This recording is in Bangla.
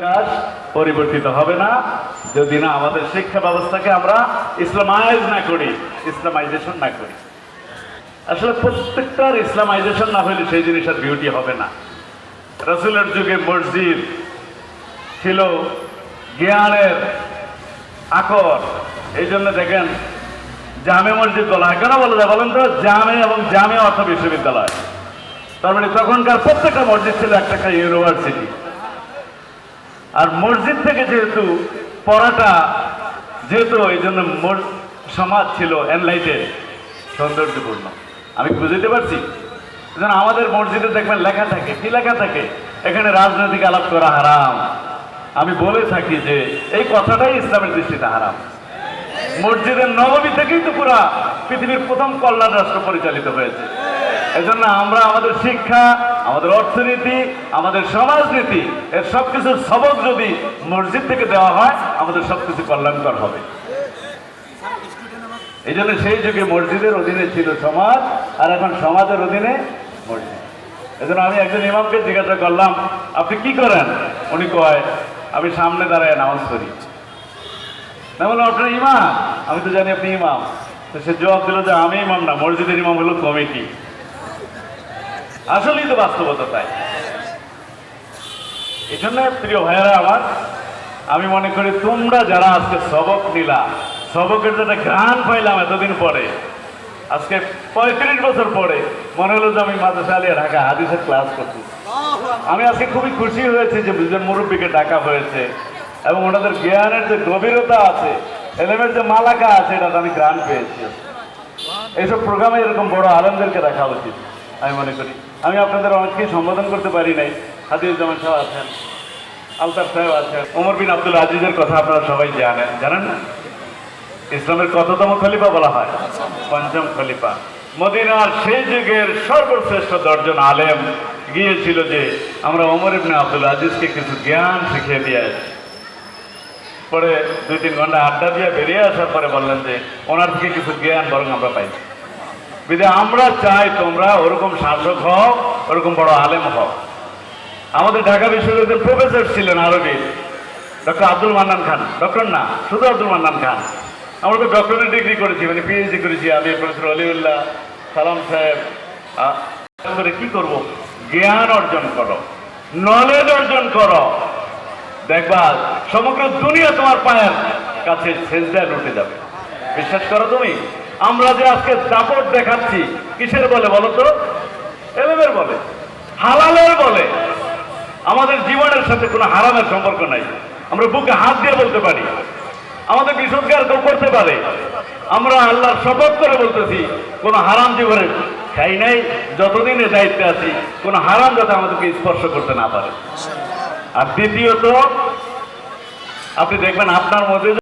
কাজ পরিবর্তিত হবে না। যদি না, আমাদের শিক্ষা ব্যবস্থাকে আমরা ইসলামাইজ না করি, ইসলামাইজেশন না করি। আসলে প্রত্যেকটার ইসলামাইজেশন না হলে সেই জিনিসের বিউটি হবে না। রসুলের যুগে মসজিদ ছিল জ্ঞানের আকর। এই জন্য দেখেন, জামে মসজিদ বলা হয়। কেন বলা যায় বলেন তো? জামে এবং জামে অর্থ বিশ্ববিদ্যালয়। তার মানে তখনকার প্রত্যেকটা মসজিদ ছিল একটা একটা ইউনিভার্সিটি আর মসজিদ থেকে যেহেতু পড়াটা যেহেতু এই জন্য সমাজ ছিল এনলাইটেড সৌন্দর্যপূর্ণ। আমি বুঝতে পারছি? যেন আমাদের মসজিদে দেখবেন লেখা থাকে। কি লেখা থাকে? এখানে রাজনৈতিক আলাপ করা হারাম। আমি বলে থাকি যে এই কথাটাই ইসলামের দৃষ্টিতে হারাম। মসজিদের নবমী থেকেই তো পুরা পৃথিবীর প্রথম কল্যাণ রাষ্ট্র পরিচালিত হয়েছে। এজন্য আমরা আমাদের শিক্ষা আমাদের অর্থনীতি, আমাদের সমাজনীতি, এর সবকিছুর সবক যদি মসজিদ থেকে দেওয়া হয়, আমাদের সবকিছু কল্যাণকর হবে। এই জন্য সেই যুগে মসজিদের অধীনে ছিল সমাজ, আর এখন সমাজের অধীনে মসজিদ। এই জন্য আমি একজন ইমামকে জিজ্ঞাসা করলাম, আপনি কি করেন? উনি কয়, আমি সামনে দাঁড়ায় নামাজ করি না বললাম, আপনার ইমাম? আমি তো জানি আপনি ইমাম। তো সে জবাব দিল যে, আমি ইমাম না, মসজিদের ইমাম হলো কমিটি। আসলেই তো বাস্তবতা তাই। এই জন্য প্রিয় ভাইয়েরা আমার, আমি মনে করি তোমরা যারা আজকে সবক নিলা, সবকের যেটা গান পাইলাম এতদিন পরে, আজকে পঁয়ত্রিশ বছর পরে, মনে হলো যে আমি মাদ্রাসা আলিয়া ঢাকা হাদিসের ক্লাস করছি। আমি আজকে খুবই খুশি হয়েছে যে দুজন মুরব্বীকে ডাকা হয়েছে, এবং ওনাদের জ্ঞানের যে গভীরতা আছে, এলেমের যে মালাকা আছে এটা আমি গ্রান পেয়েছি। এইসব প্রোগ্রামে এরকম বড় আলমদেরকে রাখা উচিত। আমি মনে করি। আমি আপনাদের অনেককেই সম্বোধন করতে পারি নাই। হাদিউজ্জামান সাহেব আছেন, আলতাফ সাহেব আছেন, ওমর বিন আব্দুল আজিজের কথা আপনারা সবাই জানেন। জানেন না? ইসলামের কততম খলিফা বলা হয়? পঞ্চম খলিফা। মদিনার সেই যুগের সর্বশ্রেষ্ঠ দর্জন আলেম গিয়েছিল যে আমরা ওমর ইবনে আব্দুল আজিজকে কিছু জ্ঞান শিখিয়ে দিয়ে পরে দুই তিন ঘণ্টা আড্ডা দিয়ে বেরিয়ে আসার পরে বললেন যে, ওনার থেকে কিছু জ্ঞান বরং আমরা পাই বিদে আমরা চাই তোমরা ওরকম শাসক হও, ওরকম বড় আলেম হও। আমাদের ঢাকা বিশ্ববিদ্যালয়ের প্রফেসর ছিলেন আরবির ডক্টর আব্দুল মান্নান খান। ডক্টর না, শুধু আব্দুল মান্নান খান। আমরা তো ডক্টরেট ডিগ্রি করেছি মানে পিএইচডি করেছি, আমি প্রফেসর অলিউল্লাহ, সালাম সাহেব। করে কি করব? জ্ঞান অর্জন করো নলেজ অর্জন করো। দেখবা, সমগ্র দুনিয়া তোমার পায়ের কাছে সেজদায় লুটে যাবে। বিশ্বাস করো তুমি? আমরা যে আজকে দাপট দেখাচ্ছি, কিসের বলে বলো তো? এলেমের বলে, হালালের বলে। আমাদের জীবনের সাথে কোনো হারামের সম্পর্ক নাই। আমরা বুকে হাত দিয়ে বলতে পারি। আমাদের বিশুদ্ধার কেউ করতে পারে। আমরা আল্লাহর শপথ করে বলতেছি, কোনো হারাম জীবনে খাই নাই, যতদিন দায়িত্বে আছি, কোনো হারাম যাতে আমাদেরকে স্পর্শ করতে না পারে। আর দ্বিতীয়ত, আপনি দেখবেন আপনার মধ্যে